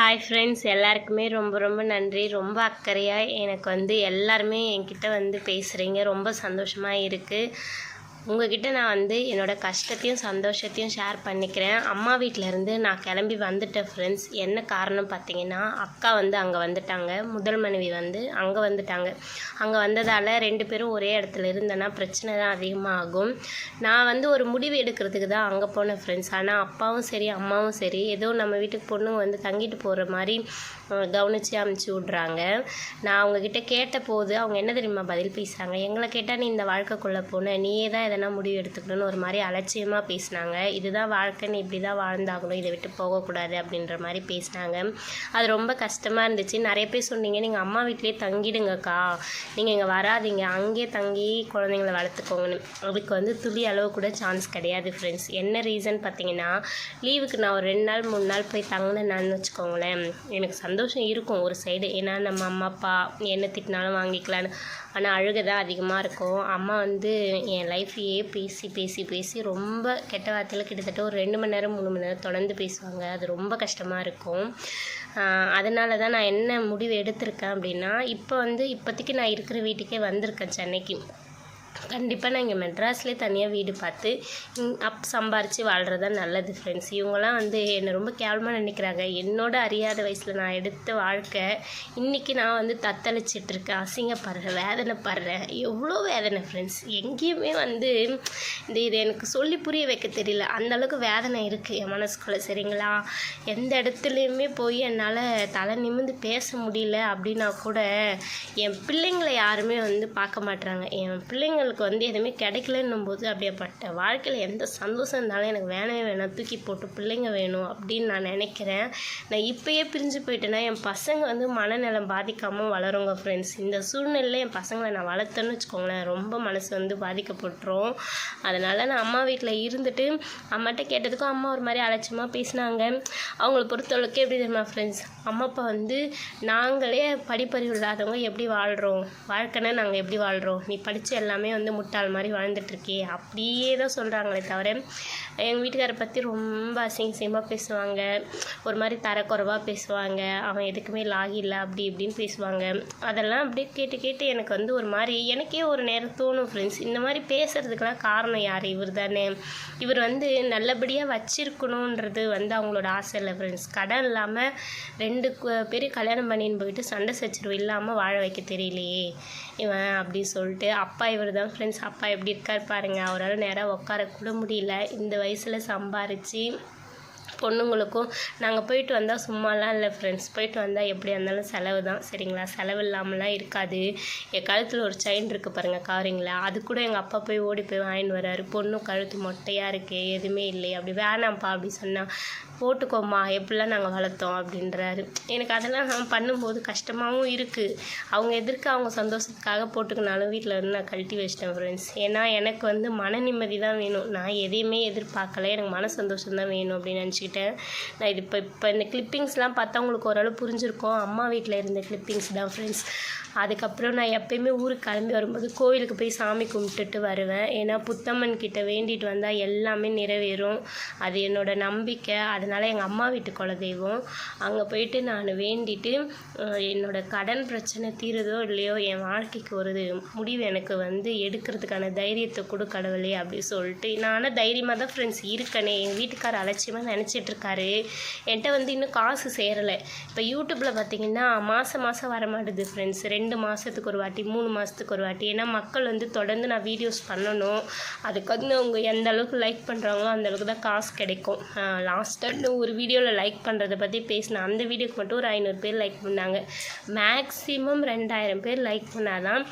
Hi friends எல்லாருக்குமே ரொம்ப ரொம்ப நன்றி. ரொம்ப அக்கறையாக எனக்கு வந்து எல்லாருமே என்கிட்ட வந்து பேசுகிறீங்க ரொம்ப சந்தோஷமாக இருக்குது உங்ககிட்ட நான் வந்து என்னோட கஷ்டத்தையும் சந்தோஷத்தையும் ஷேர் பண்ணிக்கிறேன். அம்மா வீட்டிலேருந்து இருந்து நான் கிளம்பி வந்துட்டேன் ஃப்ரெண்ட்ஸ் என்ன காரணம் பார்த்தீங்கன்னா அக்கா வந்து அங்கே வந்துட்டாங்க. முதல் மனைவி வந்து அங்கே வந்துட்டாங்க. அங்கே வந்ததால் ரெண்டு பேரும் ஒரே இடத்துல இருந்தேன்னா பிரச்சனை தான் அதிகமாகும். நான் வந்து ஒரு முடிவு எடுக்கிறதுக்கு தான் அங்கே போனேன் ஃப்ரெண்ட்ஸ் ஆனால் அப்பாவும் சரி அம்மாவும் சரி ஏதோ நம்ம வீட்டுக்கு பொண்ணுங்க வந்து தங்கிட்டு போகிற மாதிரி கவனித்து அமுச்சு விட்றாங்க. நான் அவங்கக்கிட்ட கேட்ட போது அவங்க என்ன தெரியுமா பதில் பேசுகிறாங்க எங்களை கேட்டால் நீ இந்த வாழ்க்கைக்குள்ளே போன நீயே தான் எதனா முடிவு எடுத்துக்கணும்னு ஒரு மாதிரி அலட்சியமாக பேசினாங்க. இதுதான் வாழ்க்கை நீ இப்படி தான் வாழ்ந்தாகணும் இதை விட்டு போகக்கூடாது அப்படின்ற மாதிரி பேசினாங்க. அது ரொம்ப கஷ்டமாக இருந்துச்சு. நிறைய பேர் சொன்னீங்க நீங்கள் அம்மா வீட்டிலேயே தங்கிடுங்கக்கா. நீங்கள் இங்கே வராதீங்க. அங்கேயே தங்கி குழந்தைங்கள வளர்த்துக்கோங்கன்னு. அதுக்கு வந்து துளி அளவு கூட சான்ஸ் கிடையாது ஃப்ரெண்ட்ஸ் என்ன ரீசன் பார்த்தீங்கன்னா லீவுக்கு நான் ஒரு ரெண்டு நாள் மூணு நாள் போய் தங்கினேன்னு வச்சுக்கோங்களேன். எனக்கு சந்தோஷம் இருக்கும் ஒரு சைடு ஏன்னா நம்ம அம்மா அப்பா என்ன திட்டினாலும் வாங்கிக்கலான்னு ஆனால் அழுகை தான் அதிகமாக இருக்கும். அம்மா வந்து என் பேசியே பேசி பேசி பேசி ரொம்ப கெட்ட வார்த்தையில் கிட்டத்தட்ட ஒரு ரெண்டு மணி நேரம் மூணு மணி நேரம் தொடர்ந்து பேசுவாங்க. அது ரொம்ப கஷ்டமாக இருக்கும். அதனால தான் நான் என்ன முடிவு எடுத்திருக்கேன் அப்படின்னா இப்போ வந்து இப்போதைக்கு நான் இருக்கிற வீட்டுக்கே வந்திருக்கேன் சென்னைக்கு. கண்டிப்பாக நான் இங்கே மெட்ராஸ்லேயே தனியாக வீடு பார்த்து அப் சம்பாரித்து வாழ்கிறது தான் நல்லது ஃப்ரெண்ட்ஸ் இவங்களாம் வந்து என்னை ரொம்ப கேவலமாக நினைக்கிறாங்க. என்னோட அறியாத வயசில் நான் எடுத்த வாழ்க்கை இன்றைக்கி நான் வந்து தத்தளிச்சிட்டு இருக்கேன். அசிங்கப்படுறேன் வேதனைப்படுறேன். எவ்வளோ வேதனை ஃப்ரெண்ட்ஸ் எங்கேயுமே வந்து இந்த இது எனக்கு சொல்லி புரிய வைக்க தெரியல. அந்த அளவுக்கு வேதனை இருக்குது என் மனசுக்குள்ளே சரிங்களா? எந்த இடத்துலையுமே போய் என்னால் தலை நிமிர்ந்து பேச முடியல அப்படின்னா கூட என் பிள்ளைங்களை யாருமே வந்து பார்க்க மாட்டுறாங்க என் பிள்ளைங்க குழந்தைங்களுக்கு வந்து எதுவுமே கிடைக்கலன்னும் போது அப்படியேப்பட்ட வாழ்க்கையில் எந்த சந்தோஷம் இருந்தாலும் எனக்கு வேணவே வேணாம் தூக்கி போட்டு பிள்ளைங்க வேணும் அப்படின்னு நான் நினைக்கிறேன். நான் இப்போயே பிரிஞ்சு போயிட்டேன்னா என் பசங்க வந்து மனநலம் பாதிக்காமல் வளருங்க ஃப்ரெண்ட்ஸ் இந்த சூழ்நிலையில் என் பசங்களை நான் வளர்த்தேன்னு வச்சுக்கோங்களேன். ரொம்ப மனசு வந்து பாதிக்கப்பட்டுரும். அதனால் நான் அம்மா வீட்டில் இருந்துட்டு அம்மாட்ட கேட்டதுக்கும் அம்மா ஒரு மாதிரி அலட்சியமாக பேசினாங்க. அவங்கள பொறுத்தளவுக்கு எப்படி தெரியுமா ஃப்ரெண்ட்ஸ் அம்மா அப்பா வந்து நாங்களே படிப்பறிவு இல்லாதவங்க எப்படி வாழ்கிறோம் வாழ்க்கைன்னா நாங்கள் எப்படி வாழ்கிறோம் நீ படித்த எல்லாமே வந்து முட்டாள் மாதிரி வாழ்ந்துட்டுருக்கே. அப்படியே தான் சொல்கிறாங்களே தவிர எங்கள் வீட்டுக்காரை பற்றி ரொம்ப அசிங்கசியமாக பேசுவாங்க. ஒரு மாதிரி தரக்குறைவாக பேசுவாங்க. அவன் எதுக்குமே லாகி இல்லை அப்படி இப்படின்னு பேசுவாங்க. அதெல்லாம் அப்படியே கேட்டு கேட்டு எனக்கு வந்து ஒரு மாதிரி எனக்கே ஒரு நேரம் தோணும் ஃப்ரெண்ட்ஸ் இந்த மாதிரி பேசுகிறதுக்கெலாம் காரணம் யார்? இவர் தானே. இவர் வந்து நல்லபடியாக வச்சிருக்கணுன்றது வந்து அவங்களோட ஆசை இல்லை ஃப்ரெண்ட்ஸ் கடன் இல்லாமல் ரெண்டு பேரும் கல்யாணம் பண்ணின்னு போயிட்டு சண்டை சச்சரவு இல்லாமல் வாழ வைக்க தெரியலையே. இவன் அப்படி சொல்லிட்டு அப்பா இவர் அதான் ஃப்ரெண்ட்ஸ் அப்பா எப்படி இருக்கார் பாருங்கள் அவரால் நேராக உட்கார கூட முடியல. இந்த வயசில் சம்பாரித்து பொண்ணுங்களுக்கும் நாங்கள் போயிட்டு வந்தால் சும்மாலாம் இல்லை ஃப்ரெண்ட்ஸ் போயிட்டு வந்தால் எப்படியா இருந்தாலும் செலவு தான். சரிங்களா? செலவு இல்லாமலாம் இருக்காது. என் கழுத்தில் ஒரு செயின் இருக்குது பாருங்கள் காரிங்களா அது கூட எங்கள் அப்பா போய் ஓடி போய் வாங்கிட்டு வர்றாரு. பொண்ணும் கழுத்து மொட்டையாக இருக்கே எதுவுமே இல்லை அப்படி வேணாம்ப்பா அப்படி சொன்னால் போட்டுக்கோம்மா எப்படிலாம் நாங்கள் வளர்த்தோம் அப்படின்றாரு. எனக்கு அதெல்லாம் நான் பண்ணும்போது கஷ்டமாகவும் இருக்குது அவங்க எதிர்க்க அவங்க சந்தோஷத்துக்காக போட்டுக்கினாலும் வீட்டில் வந்து நான் கழட்டி வச்சிட்டேன் ஃப்ரெண்ட்ஸ் ஏன்னா எனக்கு வந்து மன நிம்மதி தான் வேணும். நான் எதையுமே எதிர்பார்க்கல. எனக்கு மன சந்தோஷம் தான் வேணும் அப்படின்னு நினச்சிக்கிட்டேன். நான் இது இப்போ இப்போ இந்த கிளிப்பிங்ஸ்லாம் பார்த்தா உங்களுக்கு ஓரளவு புரிஞ்சிருக்கும். அம்மா வீட்டில் இருந்த கிளிப்பிங்ஸ் தான் ஃப்ரெண்ட்ஸ் அதுக்கப்புறம் நான் எப்பயுமே ஊருக்கு கிளம்பி வரும்போது கோயிலுக்கு போய் சாமி கும்பிட்டுட்டு வருவேன். ஏன்னா புத்தம்மன் கிட்ட வேண்டிட்டு வந்தால் எல்லாமே நிறைவேறும். அது என்னோட நம்பிக்கை. அதை அதனால் எங்கள் அம்மா வீட்டு குலதெய்வம். அங்கே போயிட்டு நான் வேண்டிட்டு என்னோடய என்னோட கடன் பிரச்சனை தீருதோ இல்லையோ என் வாழ்க்கைக்கு ஒரு முடிவு எனக்கு வந்து எடுக்கிறதுக்கான தைரியத்தை கொடு கடவுளே அப்படி சொல்லிட்டு நான் ஆனால் தைரியமாக தான் ஃப்ரெண்ட்ஸ் இருக்கனே. எங்கள் வீட்டுக்கார அலட்சியமாக நினச்சிட்ருக்காரு என்கிட்ட வந்து இன்னும் காசு சேரலை. இப்போ யூடியூப்பில் பார்த்தீங்கன்னா மாதம் மாதம் வர மாட்டுது ஃப்ரெண்ட்ஸ் ரெண்டு மாதத்துக்கு ஒரு வாட்டி மூணு மாதத்துக்கு ஒரு வாட்டி. ஏன்னா மக்கள் வந்து தொடர்ந்து நான் வீடியோஸ் பண்ணணும். அதுக்கு வந்து அவங்க எந்த அளவுக்கு லைக் பண்ணுறாங்களோ அந்த அளவுக்கு தான் காசு கிடைக்கும். லாஸ்ட்டாக ஒரு வீடியோவில் லைக் பண்ணுறதை பற்றி பேசினேன் அந்த வீடியோக்கு மட்டும் ஒரு ஐநூறு பேர் லைக் பண்ணாங்க. மேக்ஸிமம் ரெண்டாயிரம் பேர் லைக் பண்ணால் தான்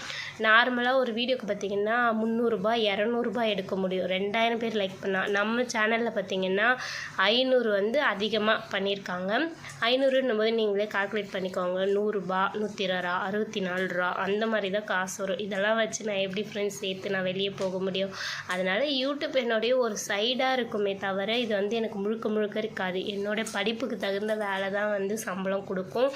நார்மலாக ஒரு வீடியோக்கு பார்த்தீங்கன்னா முந்நூறுரூபா இரநூறுபா எடுக்க முடியும். ரெண்டாயிரம் பேர் லைக் பண்ணால் நம்ம சேனலில் பார்த்தீங்கன்னா ஐநூறு வந்து அதிகமாக பண்ணியிருக்காங்க ஐநூறுன்னும் போது நீங்களே கால்குலேட் பண்ணிக்கோங்க. நூறுரூபா நூற்றி இருபது ரூபா அறுபத்தி நாலு ரூபா அந்த மாதிரி தான் காசு வரும். இதெல்லாம் வச்சு நான் எப்படி ஃப்ரெண்ட்ஸ் சேர்த்து நான் வெளியே போக முடியும்? அதனால் யூடியூப் என்னுடைய ஒரு சைடாக இருக்குமே தவிர இது வந்து எனக்கு முழுக்க முழுக்க இருக்காது. என்னோட படிப்புக்கு தகுந்த வேலை தான் வந்து சம்பளம் கொடுக்கும்.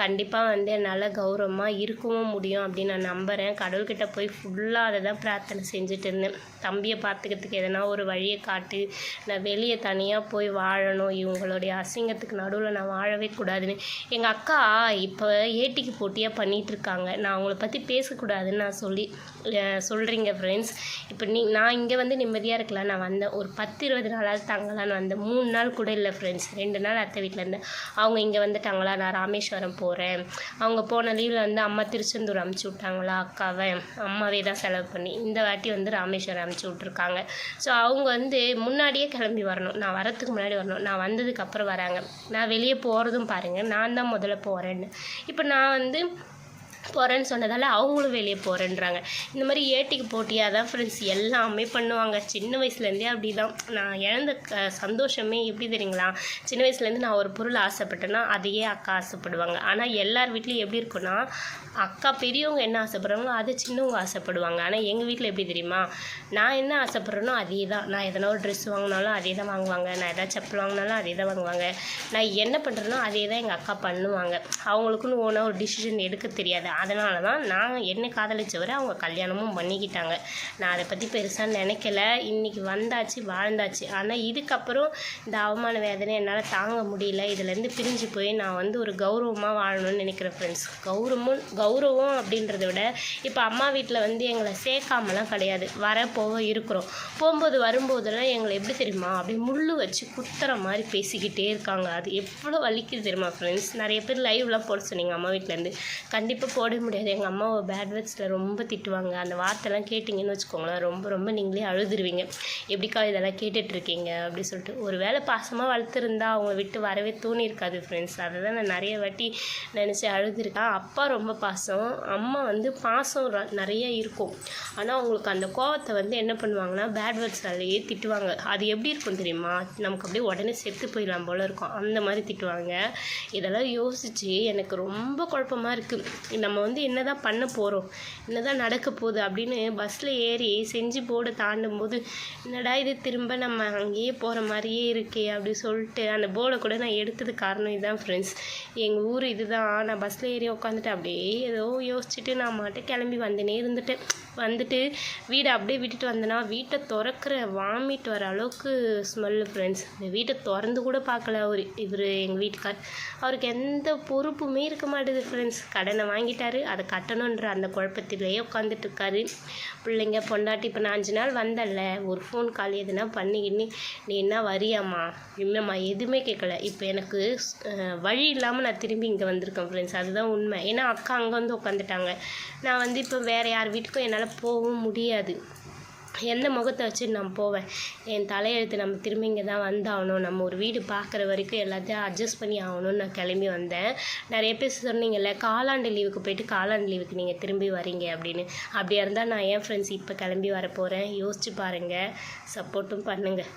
கண்டிப்பாக வந்து என்னால் கௌரவமாக இருக்கவும் முடியும் அப்படின்னு நான் நம்புகிறேன் கடவுள்கிட்ட போய் ஃபுல்லாக அதை தான் பிரார்த்தனை செஞ்சுட்டு இருந்தேன். தம்பியை பார்த்துக்கிறதுக்கு எதனா ஒரு வழியை காட்டு நான் வெளியே தனியாக போய் வாழணும். இவங்களுடைய அசிங்கத்துக்கு நடுவில் நான் வாழவே கூடாதுன்னு. எங்கள் அக்கா இப்போ ஏட்டிக்கு போட்டியாக பண்ணிகிட்டு இருக்காங்க. நான் அவங்கள பற்றி பேசக்கூடாதுன்னு நான் சொல்லி சொல்கிறீங்க ஃப்ரெண்ட்ஸ் இப்போ நீ நான் இங்கே வந்து நிம்மதியாக இருக்கலாம். நான் வந்தேன் ஒரு பத்து இருபது நாளாவது தங்கலான்னு வந்தேன் மூணு நாள் கூட இல்லை. ஃப்ரெண்ட்ஸ் ரெண்டு நாள் அத்தை வீட்டில் இருந்தேன். அவங்க இங்கே வந்துட்டாங்களா? நான் ராமேஸ்வரம் போகிறேன் அவங்க போன லீவில் வந்து அம்மா திருச்செந்தூர் அமுச்சு விட்டாங்களா? அக்காவை. அம்மாவே தான் செலவு பண்ணி இந்த வாட்டி வந்து ராமேஸ்வரம் அமுச்சு விட்ருக்காங்க ஸோ அவங்க வந்து முன்னாடியே கிளம்பி வரணும். நான் வரத்துக்கு முன்னாடி வரணும். நான் வந்ததுக்கு அப்புறம் வராங்க. நான் வெளியே போகிறதும் பாருங்கள் நான் தான் முதல்ல போகிறேன்னு இப்போ நான் வந்து போகிறேன்னு சொன்னதால் அவங்களும் வெளியே போகிறேன்றாங்க இந்த மாதிரி ஏட்டிக்கு போட்டியாக தான் ஃப்ரெண்ட்ஸ் எல்லாமே பண்ணுவாங்க. சின்ன வயசுலேருந்தே அப்படி தான் நான் இழந்த க சந்தோஷமே எப்படி தெரியுங்களா? சின்ன வயசுலேருந்து நான் ஒரு பொருள் ஆசைப்பட்டேன்னா அதையே அக்கா ஆசைப்படுவாங்க. ஆனால் எல்லார் வீட்லேயும் எப்படி இருக்குன்னா அக்கா பெரியவங்க என்ன ஆசைப்படுறாங்களோ அதை சின்னவங்க ஆசைப்படுவாங்க. ஆனால் எங்கள் வீட்டில் எப்படி தெரியுமா? நான் என்ன ஆசைப்பட்றேனோ அதே தான் நான் எதனா ஒரு ட்ரெஸ் வாங்கினாலும் அதே தான் வாங்குவாங்க. நான் எதாவது செப்பல் வாங்கினாலும் அதே தான் வாங்குவாங்க. நான் என்ன பண்ணுறேனோ அதே தான் எங்கள் அக்கா பண்ணுவாங்க. அவங்களுக்குன்னு ஓனாக ஒரு டிசிஷன் எடுக்க தெரியாது. அதனால தான் நான் என்னை காதலிச்சவரை அவங்க கல்யாணமும் பண்ணிக்கிட்டாங்க. நான் அதை பற்றி பெருசாக நினைக்கல. இன்றைக்கி வந்தாச்சு வாழ்ந்தாச்சு. ஆனால் இதுக்கப்புறம் இந்த அவமான வேதனை என்னால் தாங்க முடியல. இதுலேருந்து பிரிஞ்சு போய் நான் வந்து ஒரு கௌரவமாக வாழணும்னு நினைக்கிறேன் ஃப்ரெண்ட்ஸ் கௌரவமும் கௌரவம் அப்படின்றத விட இப்போ அம்மா வீட்டில் வந்து எங்களை சேர்க்காமலாம் கிடையாது. வர போக இருக்கிறோம். போகும்போது வரும்போதெல்லாம் எங்களை எப்படி தெரியுமா? அப்படி முள்ளு வச்சு குத்துற மாதிரி பேசிக்கிட்டே இருக்காங்க. அது எவ்வளோ வலிக்குது தெரியுமா ஃப்ரெண்ட்ஸ் நிறைய பேர் லைவ்லாம் போட சொன்னீங்க அம்மா வீட்டிலேருந்து கண்டிப்பாக போடவே முடியாது. எங்கள் அம்மாவை பேட் வேர்ட்ஸில் ரொம்ப திட்டுவாங்க. அந்த வார்த்தைலாம் கேட்டிங்கன்னு வச்சுக்கோங்களேன் ரொம்ப ரொம்ப நீங்களே அழுதுருவீங்க. எப்படிக்கா இதெல்லாம் கேட்டுட்ருக்கீங்க? அப்படி சொல்லிட்டு. ஒரு வேளை பாசமாக வளர்த்துருந்தா அவங்க விட்டு வரவே தோணியிருக்காது ஃப்ரெண்ட்ஸ் அதை தான் நான் நிறைய வாட்டி நினச்சி அழுதுருக்கேன். அப்பா ரொம்ப பாசம். அம்மா வந்து பாசம் ர- நிறைய இருக்கும். ஆனால் அவங்களுக்கு அந்த கோவத்தை வந்து என்ன பண்ணுவாங்கன்னா பேட் வேர்ட்ஸாலேயே திட்டுவாங்க. அது எப்படி இருக்கும் தெரியுமா? நமக்கு அப்படியே உடனே செத்து போயிடலாம் போல் இருக்கும். அந்த மாதிரி திட்டுவாங்க. இதெல்லாம் யோசித்து எனக்கு ரொம்ப குழப்பமா இருக்குது நம்ம நம்ம வந்து என்னதான் பண்ண போகிறோம் என்னதான் நடக்க போகுது அப்படின்னு பஸ்ஸில் ஏறி செஞ்சு போர்டு தாண்டும் போது என்னடா இது திரும்ப நம்ம அங்கேயே போகிற மாதிரியே இருக்கே அப்படி சொல்லிட்டு அந்த போர்டை கூட நான் எடுத்தது காரணம் இதுதான் ஃப்ரெண்ட்ஸ் எங்கள் ஊர் இதுதான். நான் பஸ்ஸில் ஏறி உட்காந்துட்டு அப்படியே ஏதோ யோசிச்சுட்டு நான் மாட்டே கிளம்பி வந்துனே இருந்துட்டேன். வந்துட்டு வீடை அப்படியே விட்டுட்டு வந்தேன்னா வீட்டை திறக்கிற வாமிட் வர அளவுக்கு ஸ்மெல்லு ஃப்ரெண்ட்ஸ் இந்த வீட்டை திறந்து கூட பார்க்கல அவர். இவர் எங்கள் வீட்டுக்கார். அவருக்கு எந்த பொறுப்புமே இருக்க மாட்டேது ஃப்ரெண்ட்ஸ் கடனை வாங்கிட்டாரு. அதை கட்டணுன்ற அந்த குழப்பத்திலேயே உட்காந்துட்டு இருக்காரு பிள்ளைங்க பொண்டாட்டி இப்போ நான் அஞ்சு நாள் வந்தேன்ல. ஒரு ஃபோன் கால் எதுனா பண்ணிக்கின்னு நீ என்ன வரியாம்மா? இல்லைம்மா எதுவுமே கேட்கல. இப்போ எனக்கு வழி இல்லாமல் நான் திரும்பி இங்கே வந்திருக்கேன் ஃப்ரெண்ட்ஸ் அதுதான் உண்மை. ஏன்னா அக்கா அங்கே வந்து உட்காந்துட்டாங்க நான் வந்து இப்போ வேறு யார் வீட்டுக்கும் என்னால் என்னால் போகவும் முடியாது. எந்த முகத்தை வச்சு நான் போவேன்? என் தலையெழுத்து நம்ம திரும்பி இங்கே தான் வந்தாகணும். நம்ம ஒரு வீடு பார்க்குற வரைக்கும் எல்லாத்தையும் அட்ஜஸ்ட் பண்ணி ஆகணும்னு நான் கிளம்பி வந்தேன். நிறைய பேர் சொன்னீங்கல்ல காலாண்டு லீவுக்கு போயிட்டு காலாண்டு லீவுக்கு நீங்கள் திரும்பி வரீங்க அப்படின்னு. அப்படியா இருந்தால் நான் ஏன் ஃப்ரெண்ட்ஸ் இப்போ கிளம்பி வர போகிறேன் யோசிச்சு பாருங்கள் சப்போர்ட்டும் பண்ணுங்கள்